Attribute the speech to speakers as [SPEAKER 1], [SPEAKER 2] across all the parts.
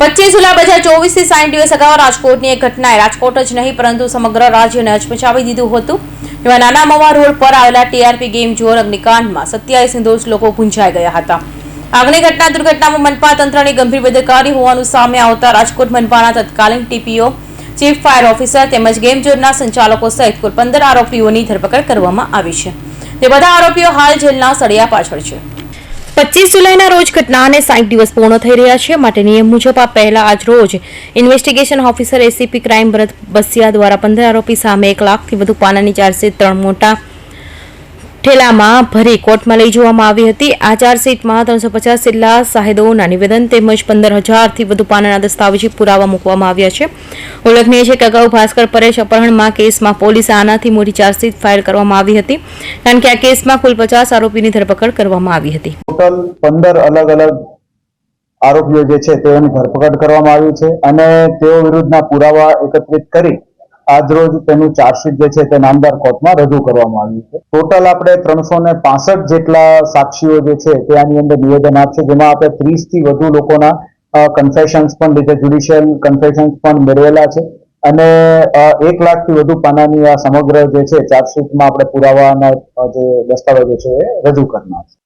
[SPEAKER 1] પચીસ જુલાઈ બે હજાર ચોવીસથી સાઠ દિવસ અગાઉ રાજકોટની એક ઘટનાએ, રાજકોટ જ નહીં, પરંતુ સમગ્ર રાજ્યને હચમચાવી દીધું હતું. એવા નાના મવા રોડ પર આવેલા ટીઆરપી ગેમ ઝોન અગ્નિકાંડમાં સત્યાવીસ નિર્દોષ લોકો ગુંજાઈ ગયા હતા. આગની ઘટના દુર્ઘટનામાં મનપા તંત્રની ગંભીર બેદરકારી હોવાનું સામે આવતા રાજકોટ મનપાના તત્કાલીન ટીપીઓ, ચીફ ફાયર ઓફિસર તેમજ ગેમ ઝોનના સંચાલકો સહિત કુલ પંદર આરોપીઓની ધરપકડ કરવામાં આવી છે. તે બધા આરોપીઓ હાલ જેલના સળિયા પાછળ છે. પચીસ જુલાઈના રોજ ઘટનાને સાઠ દિવસ પૂર્ણ થઈ રહ્યા છે. માટે નિયમ મુજબ આ પહેલા આજ રોજ investigation officer ACP crime Bharat Basiya દ્વારા પંદર આરોપી સામે એક લાખથી વધુ પાનાની ચાર્જશીટ ત્રણ મોટા ઠેલામાં ભરી કોર્ટમાં લઈ જવામાં આવી હતી. આ ચાર્જશીટમાં ત્રણસો પચાસ જેટલા સાહેદોના નિવેદન તેમજ પંદર હજારથી વધુ પાનાના દસ્તાવેજી પુરાવા મૂકવામાં આવ્યા છે. ઉલ્લેખનીય છે કે અગાઉ ભાસ્કર પરેશ અપહરણમાં કેસમાં પોલીસે આનાથી મોટી ચાર્જશીટ ફાઇલ કરવામાં આવી હતી, કારણ કે આ કેસમાં કુલ પચાસ આરોપીની ધરપકડ કરવામાં આવી હતી.
[SPEAKER 2] ટોટલ પંદર અલગ અલગ આરોપીઓ જે છે તેઓની ધરપકડ કરવામાં આવી છે અને તેઓ વિરુદ્ધના પુરાવા એકત્રિત કરી આજરોજ તેનું ચાર્જશીટ જે છે તે નામદાર કોર્ટમાં રજૂ કરવામાં આવ્યું છે. ટોટલ આપણે ત્રણસો ને પાસઠ જેટલા સાક્ષીઓ જે છે તે આની અંદર નિવેદન આપશે, જેમાં આપણે ત્રીસથી વધુ લોકોના કન્ફેશન્સ પણ લીધે જ્યુડિશિયલ કન્ફેશન્સ પણ મેળવેલા છે. અને એક લાખથી વધુ પાનાની આ સમગ્ર જે છે ચાર્જશીટમાં આપણે પુરાવાના જે દસ્તાવેજો છે એ રજૂ કરનાર છે.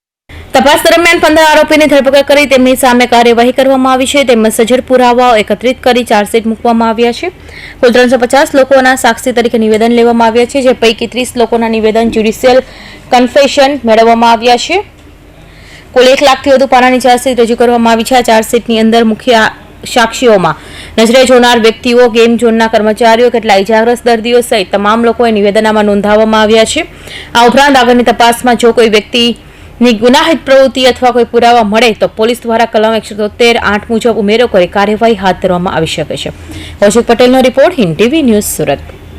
[SPEAKER 1] તપાસ દરમિયાન પંદર આરોપીની ધરપકડ કરી તેમની સામે કાર્યવાહી કરવામાં આવી છે. તેમજ સજ્જડ પુરાવાઓ એકત્રિત કરી ચાર્જશીટ મૂકવામાં આવ્યા છે. કુલ ત્રણસો પચાસ લોકોના સાક્ષી તરીકે નિવેદન લેવામાં આવ્યા છે, જે પૈકી ત્રીસ લોકોના નિવેદન જ્યુડિશિયલ કન્ફેશન મેળવવામાં આવ્યા છે. કુલ એક લાખથી વધુ પાનાની ચાર્જશીટ રજૂ કરવામાં આવી છે. આ ચાર્જશીટની અંદર મુખ્ય સાક્ષીઓમાં નજરે જોનાર વ્યક્તિઓ, ગેમ ઝોનના કર્મચારીઓ કેટલા ઇજાગ્રસ્ત દર્દીઓ સહિત તમામ લોકોએ નિવેદનામાં નોંધાવવામાં આવ્યા છે. આ ઉપરાંત આગળની તપાસમાં જો કોઈ વ્યક્તિની ગુનાહિત પ્રવૃત્તિ અથવા કોઈ પુરાવા મળે તો પોલીસ દ્વારા કલમ એકસો તોતેર આઠ મુજબ ઉમેરો કરી કાર્યવાહી હાથ ધરવામાં આવી શકે છે. કૌશિક પટેલનો report Hind TV news Surat.